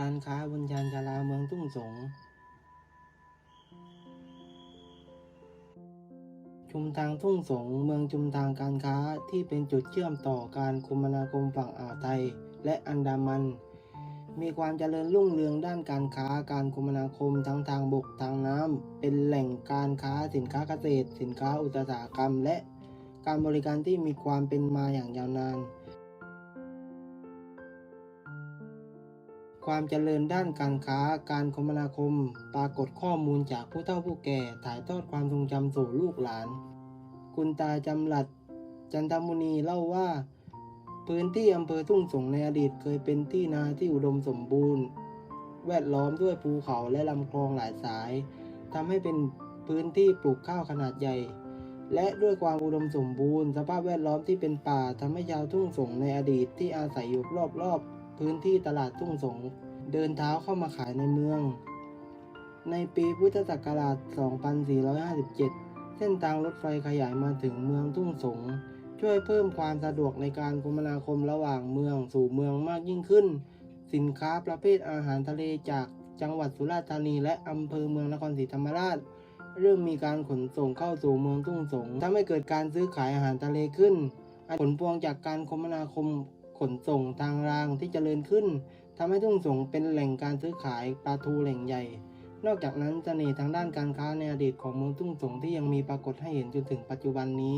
การค้าบนชานชาลาเมืองทุ่งสง ชุมทางทุ่งสง เมืองชุมทางการค้าที่เป็นจุดเชื่อมต่อการคมนาคมฝั่งอ่าวไทยและอันดามัน มีความเจริญรุ่งเรืองด้านการค้าการคมนาคมทั้งทางบกทางน้ำ เป็นแหล่งการค้าสินค้าเกษตร สินค้าอุตสาหกรรม และการบริการที่มีความเป็นมาอย่างยาวนาน ความเจริญด้านการค้า การคมนาคม ปรากฏข้อมูลจากผู้เฒ่าผู้แก่ ถ่ายทอดความทรงจำสู่ลูกหลาน คุณตาจำหลัด จันทมุนีเล่าว่า พื้นที่อำเภอทุ่งสงในอดีตเคยเป็นที่นาที่อุดมสมบูรณ์ แวดล้อมด้วยภูเขาและลำคลองหลายสายทำให้เป็นพื้นที่ปลูกข้าวขนาดใหญ่ และด้วยความอุดมสมบูรณ์ สภาพแวดล้อมที่เป็นป่าทำให้ชาวทุ่งสงในอดีตที่อาศัยอยู่รอบๆ พื้นที่ตลาดทุ่งสง เดินเท้าเข้ามาขายในเมือง ในปีพุทธศักราช 2457 เส้นทางรถไฟขยายมาถึงเมืองทุ่งสง ช่วยเพิ่มความสะดวกในการคมนาคมระหว่างเมืองสู่เมืองมากยิ่งขึ้น สินค้าประเภทอาหารทะเลจากจังหวัดสุราษฎร์ธานีและอำเภอเมืองนครศรีธรรมราชเริ่มมีการขนส่งเข้าสู่เมืองทุ่งสงทำให้เกิดการซื้อขายอาหารทะเลขึ้น ผลพวงจากการคมนาคม ขนส่งทางรางที่เจริญขึ้นทำให้ทุ่งสงเป็นแหล่งการซื้อขายปลาทูแหล่งใหญ่ นอกจากนั้นเสน่ห์ทางด้านการค้าในอดีตของเมืองทุ่งสงที่ยังมีปรากฏให้เห็นจนถึงปัจจุบันนี้